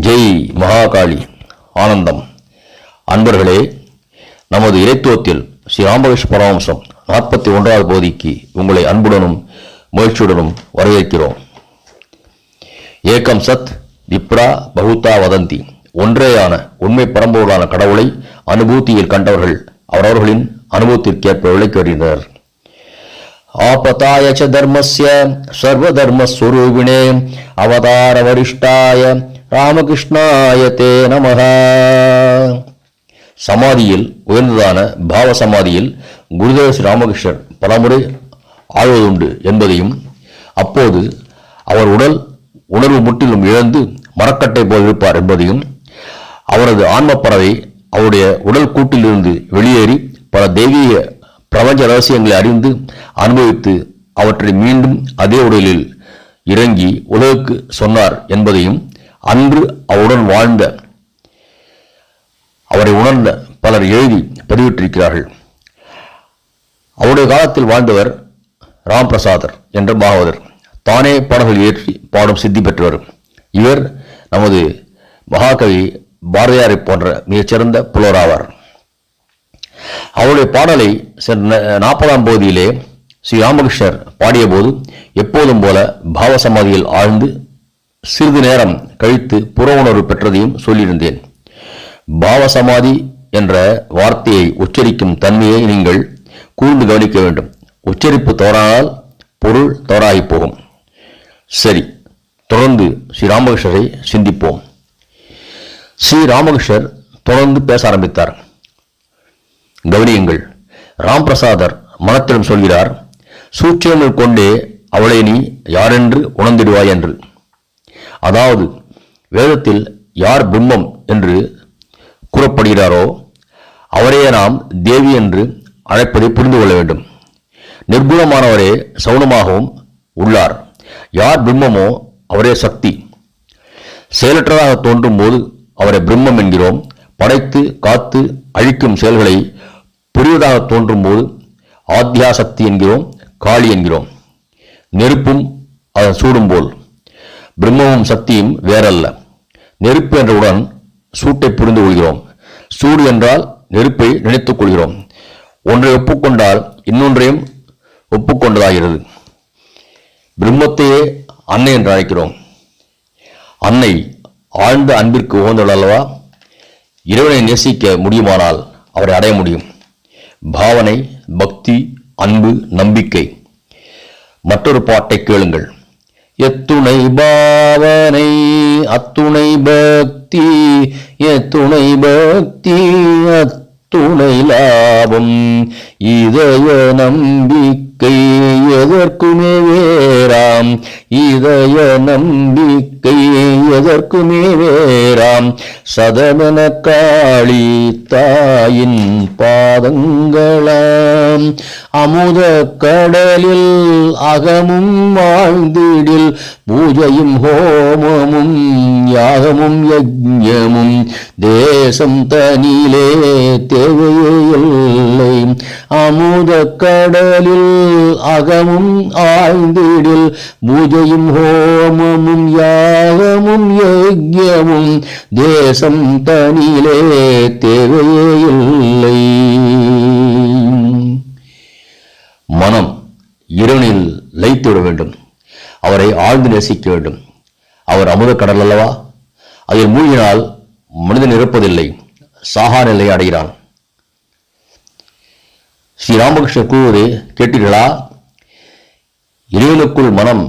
ஜெய் மகாகாளி. ஆனந்தம். அன்பர்களே நமது இறைத்துவத்தில் ஸ்ரீ ராமகிருஷ்ண பரமம்சம் நாற்பத்தி ஒன்றாவது போதிக்கு உங்களை அன்புடனும் முயற்சியுடனும் வரவேற்கிறோம். ஏக்கம் சத் திப்ரா பகுத்தா வதந்தி. ஒன்றேயான உண்மை பரம்பொருளான கடவுளை அனுபூத்தியில் கண்டவர்கள் அவரவர்களின் அனுபவத்திற்கேற்ப விளக்கறிந்தனர் ஆபதாய ச தர்மஸ்ய சர்வதர்மஸ்வரூபிணே அவதார வரிஷ்டாய ராமகிருஷ்ணாய தே நமः சமாதியில் உயர்ந்ததான பாவ சமாதியில் குருதேவ ஸ்ரீ ராமகிருஷ்ணர் பலமுறை ஆழ்வதுண்டு என்பதையும் அப்போது அவர் உடல் உணர்வு முற்றிலும் இழந்து மரக்கட்டை போல் இருப்பார் என்பதையும் அவரது ஆன்மப்பறவை அவருடைய உடல் கூட்டிலிருந்து வெளியேறி பல தெய்வீக பிரபஞ்ச ரகசியங்களை அறிந்து அனுபவித்து அவற்றை மீண்டும் அதே உடலில் இறங்கி உலகுக்கு சொன்னார் என்பதையும் அன்று அவருடன் வாழ்ந்த அவரை உணர்ந்த பலர் எழுதி பதிவிட்டிருக்கிறார்கள். அவருடைய காலத்தில் வாழ்ந்தவர் ராம் பிரசாதர் என்ற பாகவதர். தானே பாடல்கள் இயற்றி பாடும் சித்தி பெற்றவர். இவர் நமது மகாகவி பாரதியாரை போன்ற மிகச்சிறந்த புலவராவார். அவருடைய பாடலை சென்ற நாற்பதாம் பகுதியிலே ஸ்ரீ ராமகிருஷ்ணர் பாடியபோது எப்போதும் போல பாவ சமாதியில் ஆழ்ந்து சிறிது நேரம் கழித்து புற உணர்வு பெற்றதையும் சொல்லியிருந்தேன். பாவ சமாதி என்ற வார்த்தையை உச்சரிக்கும் தன்மையை நீங்கள் கூர்ந்து கவனிக்க வேண்டும். உச்சரிப்பு தவறானால் பொருள் தவறாகி போகும். சரி தொடர்ந்து ஸ்ரீ ராமகிருஷ்ணரை சிந்திப்போம். ஸ்ரீ ராமகிருஷ்ணர் தொடர்ந்து பேச ஆரம்பித்தார். கவனியுங்கள் ராம் பிரசாதர் மனத்திடம் சொல்கிறார் சூட்சியங்கள் கொண்டே அவளை நீ யாரென்று உணர்ந்திடுவாய் என்று. அதாவது வேதத்தில் யார் பிரம்மம் என்று கூறப்படுகிறாரோ அவரையே நாம் தேவி என்று அழைப்பதை புரிந்து கொள்ள வேண்டும். நிர்குணமானவரே சவுனமாகவும் உள்ளார். யார் பிரம்மமோ அவரே சக்தி. செயலற்றதாக தோன்றும் போது அவரை பிரம்மம் என்கிறோம். படைத்து காத்து அழிக்கும் செயல்களை புரிவதாக தோன்றும் போது ஆத்தியாசக்தி என்கிறோம் காளி என்கிறோம். நெருப்பும் அதன் சூடும் போல். பிரம்மமும் சக்தியும் வேறல்ல. நெருப்பு என்றவுடன் சூட்டை புரிந்து கொள்கிறோம். சூடு என்றால் நெருப்பை நினைத்துக் கொள்கிறோம். ஒன்றை ஒப்புக்கொண்டால் இன்னொன்றையும் ஒப்புக்கொண்டதாகிறது. பிரம்மத்தையே அன்னை என்று அழைக்கிறோம். அன்னை ஆழ்ந்த அன்பிற்கு உகந்தவள் அல்லவா? இறைவனை நேசிக்க முடியுமானால் அவரை அடைய முடியும். பாவனை பக்தி அன்பு நம்பிக்கை. மற்றொரு பாட்டை கேளுங்கள். எத்துணை பாவனை அத்துணை பக்தி எத்துணை பக்தி அத்துணை லாபம். இதய நம்பிக்கை எதற்குமே வேறாம். இதய நம்பிக்கை எதற்குமே வேறாம். சதமன காளி தாயின் பாதங்களாம். அமுத கடலில் அகமும் வாழ்ந்திடில் பூஜையும் ஹோமமும் யாகமும் யஜ்ஞமும். தேசம் தனிலே தேவையில்லை அமுத கடலில் அகமும் ஆழ்ந்திடில் பூஜையும் ஹோமமும் யாகமும் யஜ்ஞமும். தேசம் தனிலே தேவையில்லை இல்லை மனம் இறைவனில் லயித்து விட வேண்டும் அவரை ஆழ்ந்து நேசிக்க வேண்டும் அவர் அமுத கடல் அல்லவா அதில் மூழ்கினால் மனிதன் இருப்பதில்லை சாகா நிலை அடைகிறான். ஸ்ரீ ராமகிருஷ்ணர் கூறுவதை கேட்டீர்களா? இறைவனுக்குள் மனம்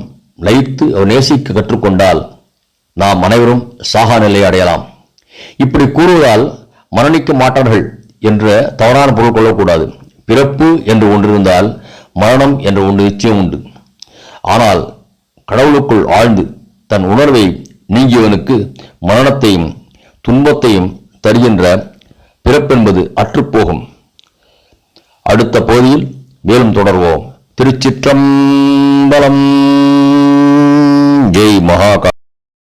லயித்து அவர் நேசிக்க கற்றுக்கொண்டால் நாம் அனைவரும் சாகா நிலை அடையலாம். இப்படி கூறுவதால் மரணிக்க மாட்டார்கள் என்ற தவறான பொருள் கொள்ளக்கூடாது. பிறப்பு என்று ஒன்று இருந்தால் மரணம் என்ற ஒன்று நிச்சயம் உண்டு. ஆனால் கடவுளுக்குள் ஆழ்ந்து தன் உணர்வை நீங்கியவனுக்கு மரணத்தையும் துன்பத்தையும் தருகின்ற பிறப்பென்பது அற்றுப்போகும். அடுத்த பகுதியில் மேலும் தொடர்வோம். திருச்சிற்றம்பலம். ஜெய் மகாகா